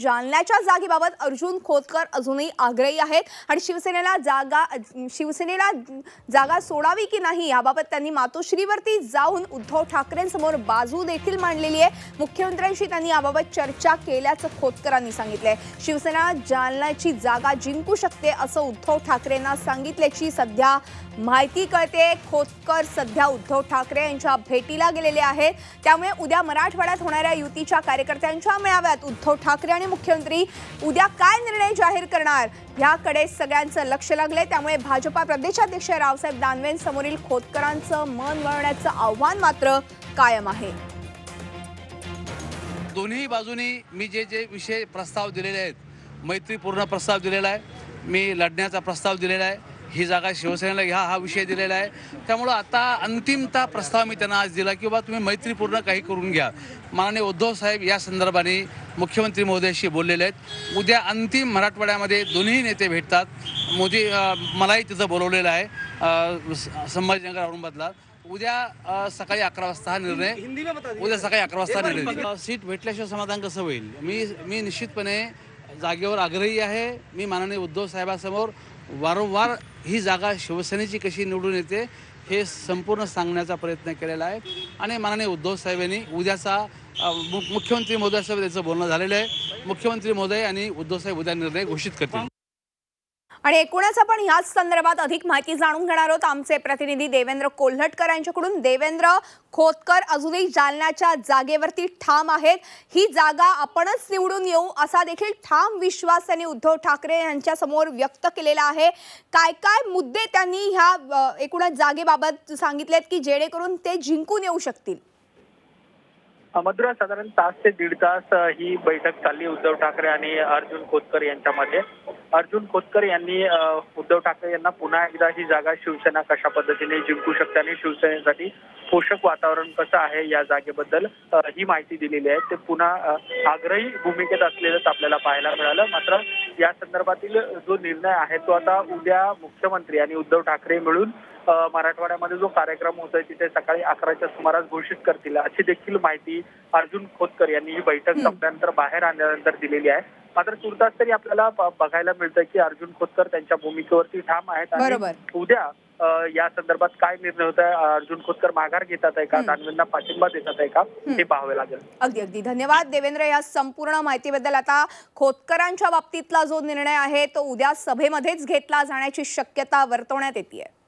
जालन्याच्या जागेबाबत अर्जुन खोतकर अजूनही आग्रही आहेत. आणि शिवसेनेला जागा शिवसेनेला जागा सोडावी की नाही याबाबत त्यांनी मातोश्रीवरती जाऊन उद्धव ठाकरेंसमोर बाजू देखील मांडलेली आहे. मुख्यमंत्र्यांशी त्यांनी याबाबत चर्चा केल्याचं खोतकरांनी सांगितलंय. शिवसेना जालन्याची जागा जिंकू शकते असं उद्धव ठाकरेंना सांगितल्याची सध्या माहिती कळते खोतकर सध्या उद्धव ठाकरे यांच्या भेटीला गेलेले आहेत. त्यामुळे उद्या मराठवाड्यात होणाऱ्या युतीच्या कार्यकर्त्यांच्या मेळाव्यात उद्धव ठाकरे आणि मुख्यमंत्री उद्या काय निर्णय जाहीर करणार? याकडे सगळ्यांचं लक्ष लागलंय. त्यामुळे भाजपा प्रदेशाध्यक्ष रावसाहेब दानवेंसमोरील खोतकरांचं मन वळण्याचं आव्हान मात्र कायम आहे. दोन्ही बाजूनी मी जे जे विषय प्रस्ताव दिलेले आहेत मैत्रीपूर्ण प्रस्ताव दिलेला आहे मी लढण्याचा प्रस्ताव दिलेला आहे. ही जागा शिवसेनेला घ्या हा विषय दिलेला आहे. त्यामुळं आता अंतिमता प्रस्ताव मी त्यांना आज दिला की बा तुम्ही मैत्रीपूर्ण काही करून घ्या. माननीय उद्धव साहेब या संदर्भाने मुख्यमंत्री महोदयाशी बोललेले आहेत. उद्या अंतिम मराठवाड्यामध्ये दोन्ही नेते भेटतात. मोदी मलाही तिथं बोलवलेलं आहे संभाजीनगर औरंगाबादला उद्या सकाळी अकरा वाजता हा निर्णय. उद्या सकाळी अकरा वाजता निर्णय सीट भेटल्याशिवाय समाधान कसं होईल? मी मी निश्चितपणे जागेवर आग्रही आहे. मी माननीय उद्धव साहेबांसमोर वारंवार ही जागा शिवसेनेची कशी निवडून येते हे संपूर्ण सांगण्याचा प्रयत्न केलेला आहे. आणि माननीय उद्धव साहेबांनी उद्याचा मु- मुख्यमंत्री महोदयासोबत त्याचं बोलणं झालेलं आहे. मुख्यमंत्री महोदय आणि उद्धव साहेब उद्या निर्णय घोषित करतील. आणि एकूणच आपण ह्याच संदर्भात अधिक माहिती जाणून घेणार आहोत. आमचे प्रतिनिधी देवेंद्र कोल्हटकर यांच्याकडून. देवेंद्र खोतकर अजूनही जालन्याच्या जागेवरती ठाम आहेत. ही जागा आपणच निवडून येऊ असा देखील ठाम विश्वास त्यांनी उद्धव ठाकरे यांच्या समोर व्यक्त केलेला आहे. काय काय मुद्दे त्यांनी ह्या एकूणच जागेबाबत सांगितलेत की जेणेकरून ते जिंकून येऊ शकतील? मधुरा साधारण तास ते दीड तास ही बैठक चालली उद्धव ठाकरे आणि अर्जुन खोतकर यांच्यामध्ये. अर्जुन खोतकर यांनी उद्धव ठाकरे यांना पुन्हा एकदा ही जागा शिवसेना कशा पद्धतीने जिंकू शकते आणि शिवसेनेसाठी पोषक वातावरण कसं आहे या जागेबद्दल ही माहिती दिलेली आहे. ते पुन्हा आग्रही भूमिकेत असलेलंच आपल्याला पाहायला मिळालं. मात्र या संदर्भातील जो निर्णय आहे तो आता उद्या मुख्यमंत्री आणि उद्धव ठाकरे मिळून मराठवाड्यामध्ये जो कार्यक्रम होतोय तिथे सकाळी अकराच्या सुमारास घोषित करतील अशी देखील माहिती अर्जुन खोतकर यांनी ही बैठक संपल्यानंतर बाहेर आणल्यानंतर दिलेली आहे. मात्र तुर्तास तरी आपल्याला बघायला मिळतं की अर्जुन खोतकर त्यांच्या भूमिकेवरती ठाम आहेत. आणि उद्या या संदर्भात काय निर्णय होत आहे अर्जुन खोतकर माघार घेतात आहे का. दानवेंना पाठिंबा देतात आहे का हे पाहावे लागेल. अगदी अगदी. धन्यवाद देवेंद्र या संपूर्ण माहितीबद्दल. आता खोतकरांच्या बाबतीतला जो निर्णय आहे तो उद्या सभेमध्येच घेतला जाण्याची शक्यता वर्तवण्यात येते